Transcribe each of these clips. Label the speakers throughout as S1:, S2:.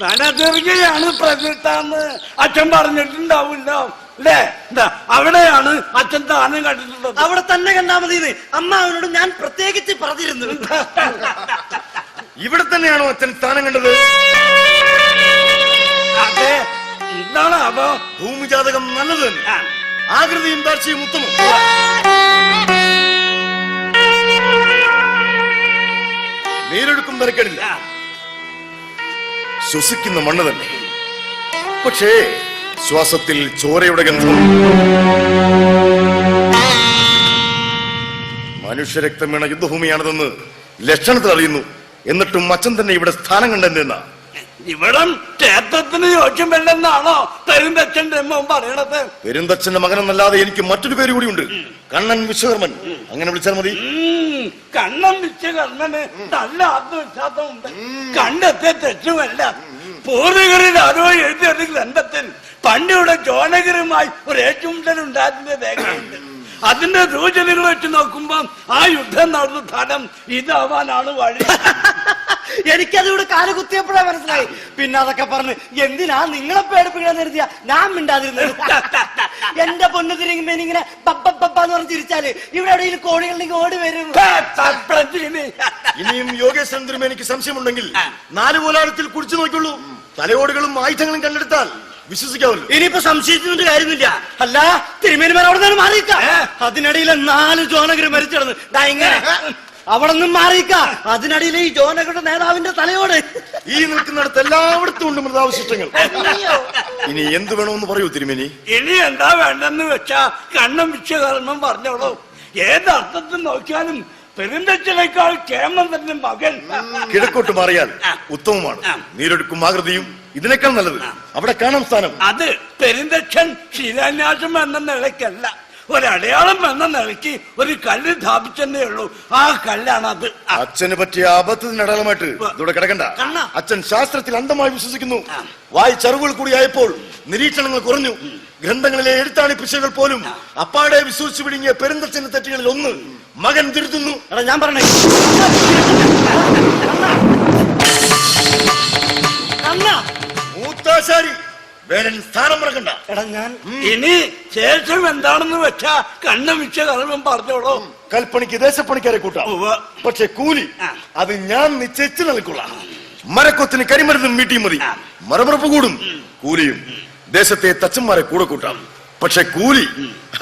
S1: ധനദുർഗയാണ് പ്രകൃതാന്ന് അച്ഛൻ പറഞ്ഞിട്ടുണ്ടാവില്ല. അല്ലേ? എന്താ അവിടെയാണ് അച്ഛൻ താനും കണ്ടിട്ടുള്ളത്.
S2: അവിടെ തന്നെ കണ്ടാ മതി അമ്മ അവനോട് ഞാൻ പ്രത്യേകിച്ച് പറഞ്ഞിരുന്നു.
S3: ഇവിടെ തന്നെയാണോ അച്ഛൻ സ്ഥാനം കണ്ടത്?
S1: അതെ എന്താണ് അവ.
S3: ഭൂമിജാതകം നല്ലത് തന്നെ. ആകൃതിയും താഴ്ചയും ഉത്തമം. നേരെടുക്കും നിരക്കടില്ല.
S1: ആ.
S3: ശ്വസിക്കുന്ന മണ്ണ് തന്നെ പക്ഷേ ശ്വാസത്തിൽ ചോരയുടെ ഗന്ധം. മനുഷ്യരക്തം വീണ യുദ്ധഭൂമിയാണിതെന്ന് ലക്ഷണത്തിൽ അറിയുന്നു. എന്നിട്ടും അച്ഛൻ തന്നെ ഇവിടെ സ്ഥാനം കണ്ടെന്ന
S1: ഇവിടം ക്ഷേത്രത്തിന് യോജ്യമല്ലെന്നാണോ പെരുന്തച്ഛന്റെ അമ്മ പറയണത്?
S3: പെരുന്തച്ഛന്റെ മകനെന്നല്ലാതെ എനിക്ക് മറ്റൊരു പേര് കൂടി ഉണ്ട്. കണ്ണൻ വിശ്വകർമ്മൻ. അങ്ങനെ വിളിച്ചാൽ മതി.
S1: കണ്ണൻ വിശ്വകർമ്മന് നല്ല ആത്മവിശ്വാസമുണ്ട്. കണ്ണത്തെ തെറ്റുമല്ല. പൂർവികരിൽ ആരോ എഴുതിയ ഒരു ഗ്രന്ഥത്തിൽ പണ്ടിവിടെ ജോനകരുമായി ഒരു ഏറ്റുമുട്ടൽ ഉണ്ടായിരുന്ന രേഖയുണ്ട്. അതിന്റെ സൂചനകൾ വെച്ച് നോക്കുമ്പോ ആ യുദ്ധം നടന്ന സ്ഥലം ഇതാവാനാണ് വഴി.
S2: എനിക്കത് കാല കുത്തിയപ്പോഴാ മനസ്സിലായി. പിന്നെ അതൊക്കെ പറഞ്ഞ് എന്തിനാ നിങ്ങളെ പേടിപ്പിക്കാൻ നിർത്തിയ ഞാൻ മിണ്ടാതിരുന്നത്. എന്റെ പൊന്നു തിരിങ്ങുമ്പോ ഇങ്ങനെ പപ്പന്ന് പറഞ്ഞ് ചിരിച്ചാൽ ഇവിടെ എവിടെയെങ്കിലും കോഴികളുണ്ടെങ്കിൽ ഓടി വരും.
S1: ഇനിയും
S3: ഇനിയും യോഗേശ്വരൻ എനിക്ക് സംശയമുണ്ടെങ്കിൽ നാല് പോലാളത്തിൽ കുടിച്ചു നോക്കിയുള്ളൂ. തലയോടുകളും ആയുധങ്ങളും കണ്ടെടുത്താൽ വിശ്വസിക്കാവല്ലോ.
S2: ഇനിയിപ്പോ സംശയിച്ചിട്ട് കാര്യമില്ല. അല്ല തിരുമേനിമാർ അവിടെ നിന്ന് മാറിയിക്ക? അതിനിടയിൽ നാല് ജോനഗര് മരിച്ചിടന്ന്. ഇങ്ങനെ. അവിടെ നിന്നും മാറിയിക്ക. അതിനിടയിൽ ഈ ജോനകളുടെ നേതാവിന്റെ തലയോട്.
S3: ഈ നിൽക്കുന്നിടത്ത് എല്ലായിടത്തും ഉണ്ട് മൃതാവശിഷ്ടങ്ങൾ. ഇനി എന്ത് വേണമെന്ന് പറയൂ തിരുമേനി.
S1: ഇനി എന്താ വേണ്ടെന്ന് വെച്ചാ കണ്ണം വിശ്വകർമ്മം പറഞ്ഞോളൂ. ഏത് അർത്ഥത്തിൽ നോക്കിയാലും പെരുന്തച്ഛനേക്കാൾ കേമന്തന്റെ മകൻ.
S3: കിഴക്കോട്ട് മാറിയാൽ ഉത്തമമാണ്. നീരൊടുക്കും ആകൃതിയും ഇതിനേക്കാൾ നല്ലത്. അവിടെ കാണാം സ്ഥാനം.
S1: അത് പെരുന്തച്ഛൻ ശിലാന്യാസം എന്ന നിലയ്ക്കല്ല. ഒരടയാളം എന്ന നിലയ്ക്ക് ഒരു കല്ല് സ്ഥാപിച്ചെന്നേ ഉള്ളൂ. ആ കല്ലാണ് അത്
S3: അച്ഛന് പറ്റിയ അബദ്ധത്തിന് അടയാളമായിട്ട് കിടക്കണ്ട. അച്ഛൻ ശാസ്ത്രത്തിൽ അന്ധമായി വിശ്വസിക്കുന്നു. വായി ചെറുകൾ കൂടിയായപ്പോൾ നിരീക്ഷണങ്ങൾ കുറഞ്ഞു. ഗ്രന്ഥങ്ങളിലെ എഴുത്താണി പിശകൾ പോലും. അപ്പാടെ വിശ്വസിച്ചു പിടുങ്ങിയ പെരുന്തച്ഛന്റെ തെറ്റുകളിൽ ഒന്ന് മകൻ തിരുത്തുന്നു.
S2: എടാ ഞാൻ പറഞ്ഞേ.
S3: വേലൻ സ്ഥാനം മറക്കണ്ട.
S2: എടാ ഞാൻ
S1: ഇനി ശേഷം എന്താണെന്ന് വെച്ചാ കണ്ണമിച്ച കളവും പറഞ്ഞോളൂ.
S3: കൽപ്പണിക്ക് ദേശപ്പണിക്കാരെ കൂട്ടാം. പക്ഷെ കൂലി. അത് ഞാൻ നിശ്ചയിച്ചു നൽകൊള്ളാം. മരക്കൊത്തിന് കരിമരുന്നും വീട്ടിൽ മതി. മരമറപ്പ് കൂടും. കൂലിയും ദേശത്തെ തച്ചന്മാരെ കൂടെ കൂട്ടാം. പക്ഷെ കൂലി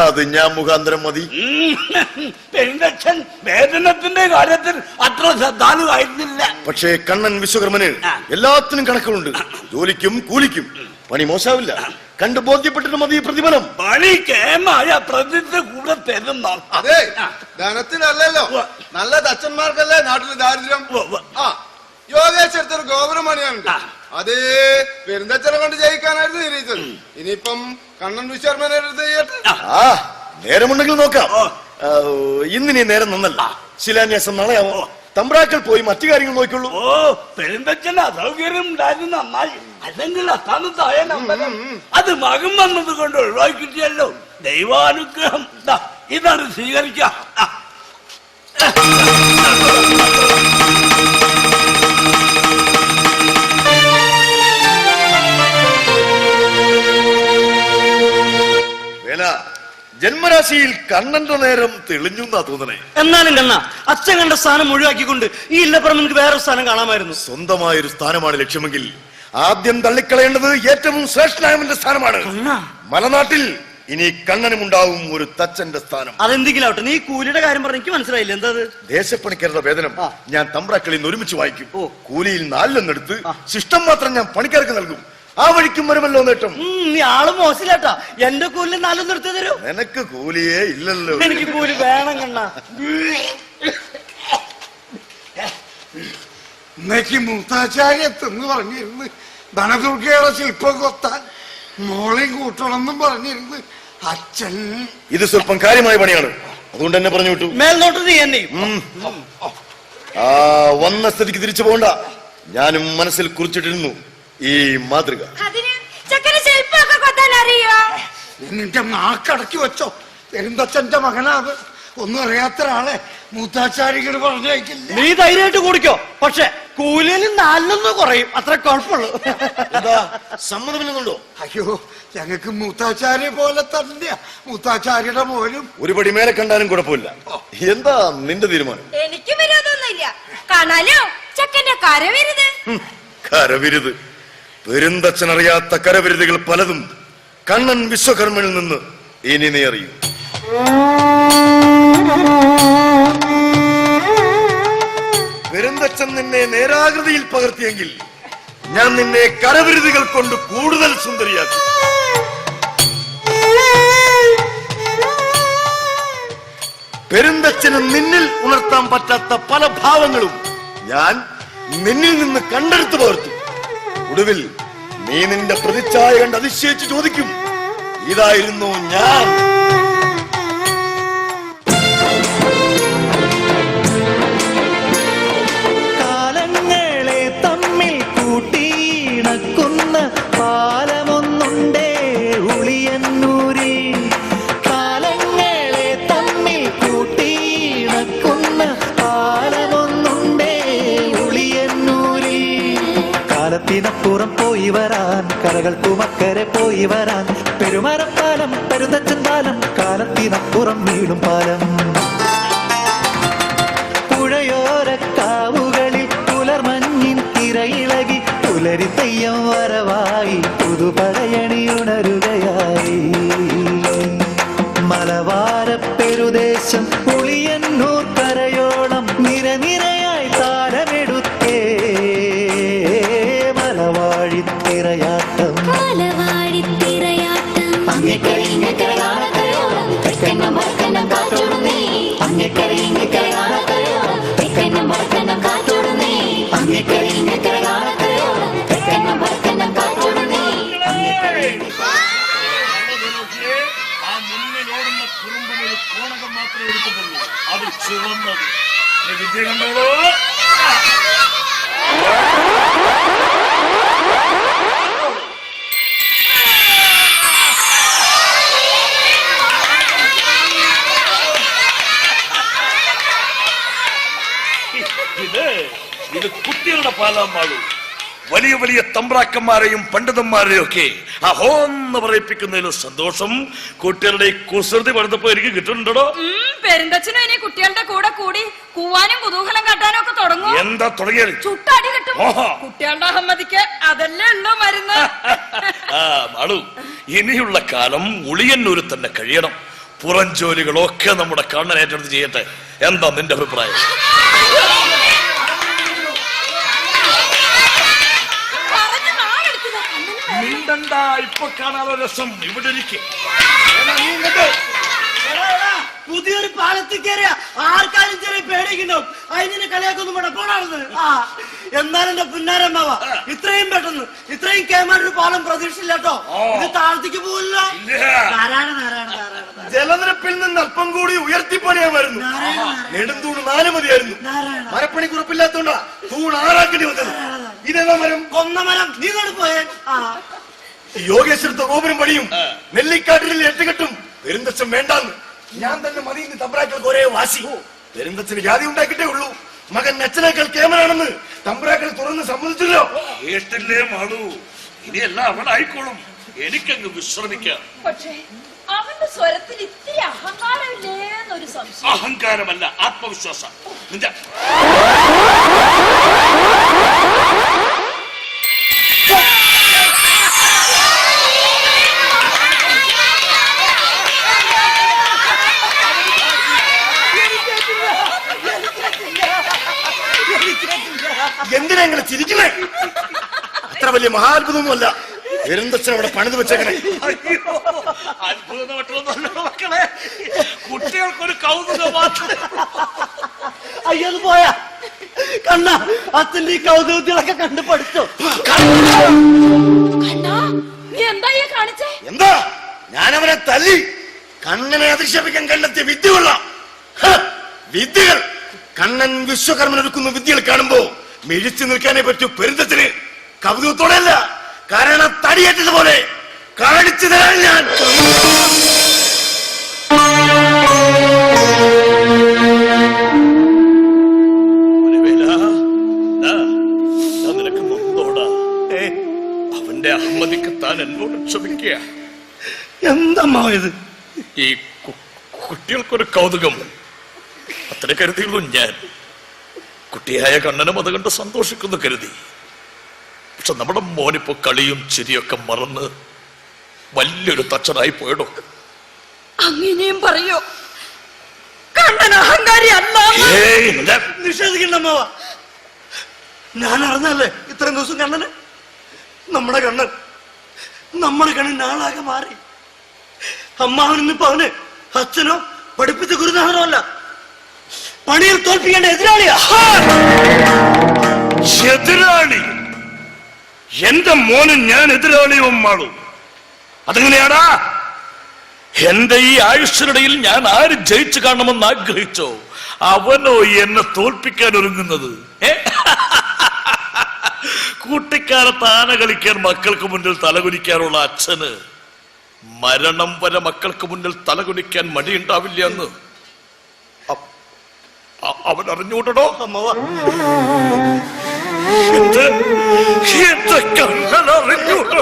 S3: അത് ഞാൻ മുഖാന്തരം മതി.
S1: ഉം. വേദനത്തിന്റെ വേതനത്തിന്റെ കാര്യത്തിൽ അത്ര ശ്രദ്ധാലുവായിരുന്നില്ല
S3: പക്ഷേ കണ്ണൻ വിശ്വകർമ്മന്. എല്ലാത്തിനും കണക്കുകളുണ്ട്. ജോലിക്കും കൂലിക്കും പണി മോശാവില്ല. കണ്ടു ബോധ്യപ്പെട്ടിട്ട് മതി ഈ പ്രതിഫലം.
S1: പണി കേമായ പ്രതിന്റെ കൂടെ തരുന്ന
S4: അതെ ധനത്തിനല്ലല്ലോ. നല്ല തച്ചന്മാർക്കല്ലേ നാട്ടിൽ ദാരിദ്ര്യം? ആ യോഗേശ്വരത്തിൽ ഗോപുരം ഗോപുരമണിയാനുണ്ട് അതേ പെരുന്തച്ചനെ കൊണ്ട് ജയിക്കാനായിരുന്നു ഇനിയിപ്പം കണ്ണൻ വിശ്വർമ്മനെ ചെയ്യട്ടെ?
S3: ആ. നേരമുണ്ടെങ്കിൽ നോക്കാം.
S1: ഇന്ന്
S3: നീ ഇന്നിനി നേരം നന്നല്ല. ശിലാന്യാസം നാളെയാവോ. തമ്പ്രാക്കൾ പോയി മറ്റു കാര്യങ്ങൾ നോക്കിയുള്ളൂ.
S1: ഓ അസൗകര്യം ഉണ്ടായിരുന്നു നന്നായി അല്ലെങ്കിൽ അത് മകൻ വന്നത് കൊണ്ട് ഒഴിവാക്കിയിട്ടല്ലോ ദൈവാനുഗ്രഹം. ദാ, ഇതാണ് സ്വീകരിക്കാം.
S3: ജന്മരാശിയിൽ കണ്ണന്റെ നേരം തെളിഞ്ഞു എന്നാ തോന്നണേ.
S2: എന്നാലും കണ്ണ അച്ഛൻ കണ്ട സ്ഥാനം ഒഴിവാക്കിക്കൊണ്ട് ഈ ഇല്ലപ്പുറം നിനക്ക് വേറെ സ്ഥാനം കാണാമായിരുന്നു.
S3: സ്വന്തമായ ഒരു സ്ഥാനമാണ് ലക്ഷ്യമെങ്കിൽ ആദ്യം തള്ളിക്കളയേണ്ടത് ഏറ്റവും ശ്രേഷ്ഠനായവന്റെ സ്ഥാനമാണ്. മലനാട്ടിൽ ഇനി കണ്ണനും ഉണ്ടാവും ഒരു തച്ചന്റെ സ്ഥാനം.
S2: അതെന്തെങ്കിലും ആവട്ടെ നീ കൂലിയുടെ കാര്യം പറഞ്ഞ എനിക്ക് മനസ്സിലായില്ല. എന്താ
S3: ദേശപ്പണിക്കാരുടെ വേതനം. ഞാൻ തമ്പ്രാക്കളിൽ നിന്ന് ഒരുമിച്ച് വായിക്കും. കൂലിയിൽ നാലിലൊന്നെടുത്ത്. ശിഷ്ടം മാത്രം ഞാൻ പണിക്കാർക്ക് നൽകും. ആ വഴിക്കും വരുമല്ലോ നേട്ടം.
S2: നീ ആൾ മോശമില്ലാട്ടാ എന്റെ കൂലി നാലും നിർത്തി തരൂ.
S3: നിനക്ക് കൂലിയേ ഇല്ലല്ലോ.
S2: എനിക്ക് കൂലി വേണം കണ്ണ.
S5: ഇന്നേക്ക് മൂത്താചാര്യത്തെന്ന് പറഞ്ഞിരുന്ന്. ധനദുർഗയുടെ ശില്പം കൊത്താൻ മോളെയും കൂട്ടണമെന്നും പറഞ്ഞിരുന്ന്. അച്ഛൻ.
S3: ഇത് സ്വല്പം കാര്യമായ പണിയാണ്. അതുകൊണ്ട് തന്നെ പറഞ്ഞു വിട്ടു.
S2: മേൽനോട്ട് നീ എന്നെ.
S3: ആ വന്ന സ്ഥിതിക്ക് തിരിച്ചു പോകണ്ട. ഞാനും മനസ്സിൽ കുറിച്ചിട്ടിരുന്നു. ഈ മാതൃക.
S6: അതിന് ചക്കര ശില്പമൊക്കെ കൊത്താൻ അറിയോ
S5: നിന്റെ നാക്കടക്കി വെച്ചോ. പെരുന്തച്ഛന്റെ മകനാത് ഒന്നും അറിയാത്ത ഒരാളെ മൂത്താചാരികൾ പറഞ്ഞയക്കില്ല.
S2: നീ ധൈര്യമായിട്ട് കുടിക്കോ. പക്ഷെ കൂലിയിൽ നാലിലൊന്നും കുറയും. അത്ര കുഴപ്പമുള്ളൂ.
S3: എന്താ? സമ്മതമില്ലെന്നുണ്ടോ?
S5: അയ്യോ ഞങ്ങൾക്ക് മൂത്താചാര്യ പോലെ തന്നെയാ. മൂത്താചാര്യയുടെ മോനും.
S3: ഒരു പടി മേലെ കണ്ടാലും കുഴപ്പമില്ല. എന്താ നിന്റെ തീരുമാനം?
S6: എനിക്കും വിരോധമൊന്നുമില്ല. കാണാലോ? ചക്കന്റെ കരവരുത്.
S3: കരവിരുത്. പെരുന്തച്ഛനറിയാത്ത കരവിരുതികൾ പലതും കണ്ണൻ വിശ്വകർമ്മനിൽ നിന്ന് ഇനി നീ അറിയൂ. പെരുന്തച്ഛൻ നിന്നെ നേരാകൃതിയിൽ പകർത്തിയെങ്കിൽ ഞാൻ നിന്നെ കരവിരുതികൾ കൊണ്ട് കൂടുതൽ സുന്ദരിയാക്കും. പെരുന്തച്ഛന് നിന്നിൽ ഉണർത്താൻ പറ്റാത്ത പല ഭാവങ്ങളും ഞാൻ നിന്നിൽ നിന്ന് കണ്ടെടുത്തു പകർത്തും. ഒടുവിൽ നീ നിന്റെ പ്രതിച്ഛായ കണ്ട് അതിശയിച്ച് ചോദിക്കും ഇതായിരുന്നു ഞാൻ.
S7: വരാൻ കരകൾക്കുമക്കരെ പോയി വരാൻ. പെരുമരപ്പാലം പെരുന്തച്ചൻ പാലം കാലത്തിനപ്പുറം വീടും പാലം. പുഴയോരക്കാവുകളിൽ പുലർമഞ്ഞിൻ തിരയിളകി പുലരി തെയ്യം വരവായി പുതുപടയണിയുണരുകയായി. മലവാര പെരുദേശം പുളിയന്നൂർ കരയോളം നിരനിരയായി താരമെടുത്തേ. മലവാഴിത്തിരയാട്ടം
S8: തെക്കനും വടക്കനും കാറ്റോടുന്നേ തെക്കനും വടക്കനും കാറ്റോടുന്നേ തെക്കനും വടക്കനും കാറ്റോടുന്നേ
S9: ആ മുന്നിലോടുന്ന കുറുമ്പനൊരു കോണകം മാത്രമേ എടുത്തിട്ടുള്ളൂ അത് ചുവന്നത് ഈ വിദ്യ കണ്ടോളൂ ഇത് കുട്ടികളുടെ പാലാൻ പാടൂ. വലിയ വലിയ തമ്പ്രാക്കന്മാരെയും പണ്ഡിതന്മാരെയും ഒക്കെ അഹോന്ന് പറയിപ്പിക്കുന്നതിന് സന്തോഷം. കുട്ടികളുടെ കുസൃതി പഠിത്തപ്പോ എനിക്ക് കിട്ടുന്നുണ്ടോ
S6: പെരുന്തച്ഛനും ഇനി കുട്ടികളുടെ കൂടെ കൂടി കൂവാനും കുതൂഹലം കാട്ടാനും ഒക്കെ തുടങ്ങും.
S9: എന്താ തുടങ്ങിയത്
S6: ചുട്ടടി കിട്ടും. കുട്ടികളുടെ അഹമ്മദിക്ക് അതല്ലേ ഉള്ളൂ മരുന്ന്.
S9: ആ മാളു ഇനിയുള്ള കാലം ഉളിയന്നൂരിൽ തന്നെ കഴിയണം. പുറം ജോലികളൊക്കെ നമ്മുടെ കണ്ണൻ ഏറ്റെടുത്ത് ചെയ്യട്ടെ. എന്താ നിന്റെ അഭിപ്രായം
S6: പറഞ്ഞ് നാളെടുത്തത്
S9: മിണ്ടണ്ട ഇപ്പൊ കാണാതെ രസം. ഇവിടെ ഇരിക്കെ.
S2: പുതിയൊരു പാലത്തിൽ കയറിയ ആർക്കാരും ചെറിയ പേടിക്കുന്നു അതിനെ കളിയാക്കൊന്നും വേണ്ട. പോണാണെന്ന് ആ എന്നാലും എന്റെ പുന്നാരമ്മാവ ഇത്രയും പെട്ടെന്ന് ഇത്രയും കേമാനൊരു പാലം പ്രതീക്ഷയില്ല കേട്ടോ. ഇത് താഴ്ത്തിക്ക് പോവില്ലോ.
S9: ഇല്ല.
S2: നാരായണ നാരായണ നാരായണ
S3: ജലനിരപ്പിൽ നിന്ന് അല്പം കൂടി ഉയർത്തിപ്പണിയാമായിരുന്നു നെടുന്തൂണ് നാല് മതിയായിരുന്നു. മരപ്പണി കുറിപ്പില്ലാത്തോണ്ടാ തൂൺ ആറാക്കേണ്ടി വന്നത്. ഇതേതാ മരം?
S2: കൊന്ന മരം. നീ പോയേ. ആ.
S3: യോഗേശ്വരത്തെ ഗോപുരം പണിയും. നെല്ലിക്കാട്ടിൽ എട്ടുകെട്ടും പെരുന്തച്ഛൻ വേണ്ടാന്ന്. ഞാൻ തന്നെ മതി ഇന്ന് തമ്പ്രാക്കൾക്ക് ഒരേ വാശി. പെരുന്തച്ഛന് ജാതി ഉണ്ടാക്കിട്ടേ ഉള്ളൂ. മകൻ അച്ഛനേക്കാൾ കേമനാണെന്ന് തമ്പ്രാക്കൾ തുറന്ന് സമ്മതിച്ചല്ലോ.
S9: കേട്ടില്ലേ മാളു. ഇനിയെല്ലാം അവളായിക്കോളും എനിക്കങ്ങ് വിശ്രമിക്കാം.
S6: പക്ഷേ അവന്റെ സ്വരത്തിൽ ഇത്തിരി അഹങ്കാരമില്ലേന്നൊരു സംശയം.
S9: അഹങ്കാരമല്ല ആത്മവിശ്വാസം. നിന്റെ
S3: ഇങ്ങനെ ചിരിക്കണേ അത്ര വലിയ മഹാത്ഭുതമൊന്നുമല്ല. എരുന്തച്ഛൻ അവിടെ പണിത് വെച്ചേക്കണേ.
S9: മക്കളെ. കുട്ടികൾക്കൊരു കൗതുകം മാത്രം
S2: അയ്യോ പോയാ. കണ്ണ അച്ഛന്റെ ഈ കൗതുകത്തിലൊക്കെ കണ്ട് പഠിച്ചോ?
S6: കണ്ണാ. നീ എന്താ ഈ കാണിച്ചേ?
S3: എന്താ? ഞാനവനെ തല്ലി കണ്ണനെ അധിക്ഷേപിക്കാൻ കണ്ടെത്തിയ വിദ്യ കൊള്ളാം. വിദ്യകൾ. കണ്ണൻ വിശ്വകർമ്മൻ എടുക്കുന്ന വിദ്യകൾ കാണുമ്പോ മിഴിച്ചു നിൽക്കാനേ പറ്റൂ. പെരുന്തത്തിന് കവിതത്തോടെ അല്ല കാരണം തടിയേറ്റതുപോലെ കാണിച്ചു തരാൻ ഞാൻ.
S9: അവന്റെ അഹമ്മദിക്ക് താൻ ഈ കുട്ടികൾക്കൊരു കൗതുകം. അത്ര കരുതിയുള്ളൂ ഞാൻ. കുട്ടിയായ കണ്ണനും അത് കണ്ട് സന്തോഷിക്കുന്നു കരുതി. പക്ഷെ നമ്മുടെ മോനിപ്പോ കളിയും ചിരിയൊക്കെ മറന്ന് വലിയൊരു തച്ചനായി പോയടോ.
S6: അങ്ങനെയും പറയോ? കണ്ണൻ അഹങ്കാരി അല്ല
S9: ഏയ് ഞാൻ
S2: നിഷേധിക്കണ്ട അമ്മാവ. ഞാൻ അറിഞ്ഞല്ലേ ഇത്രയും ദിവസം കണ്ണന്? നമ്മുടെ കണ്ണൻ നമ്മുടെ കണ്ണൻ നാളാകെ മാറി. അമ്മാവനിന്നിപ്പോ അവന് അച്ഛനോ പഠിപ്പിച്ച ഗുരുനാഥനോ അല്ല. പണിയിൽ തോൽപ്പിക്കേണ്ട എതിരാളിയാ.
S9: എതിരാളി. എന്റെ മോനും ഞാൻ എതിരാളിയും മാളു അതെങ്ങനെയാടാ? എന്റെ ഈ ആയുഷ്യനിടയിൽ ഞാൻ ആര് ജയിച്ചു കാണണമെന്ന് ആഗ്രഹിച്ചോ? അവനോ എന്നെ തോൽപ്പിക്കാൻ ഒരുങ്ങുന്നത്. കൂട്ടിക്കാലത്ത് ആന കളിക്കാൻ മക്കൾക്ക് മുന്നിൽ തലകുനിക്കാനുള്ള അച്ഛന്. മരണം വരെ മക്കൾക്ക് മുന്നിൽ തലകുനിക്കാൻ മടിയുണ്ടാവില്ല എന്ന്. അവൻ അറിഞ്ഞൂടടോ?
S2: അമ്മവ.
S9: എന്റെ എന്റെ കണ്ണൻ അറിഞ്ഞൂടോ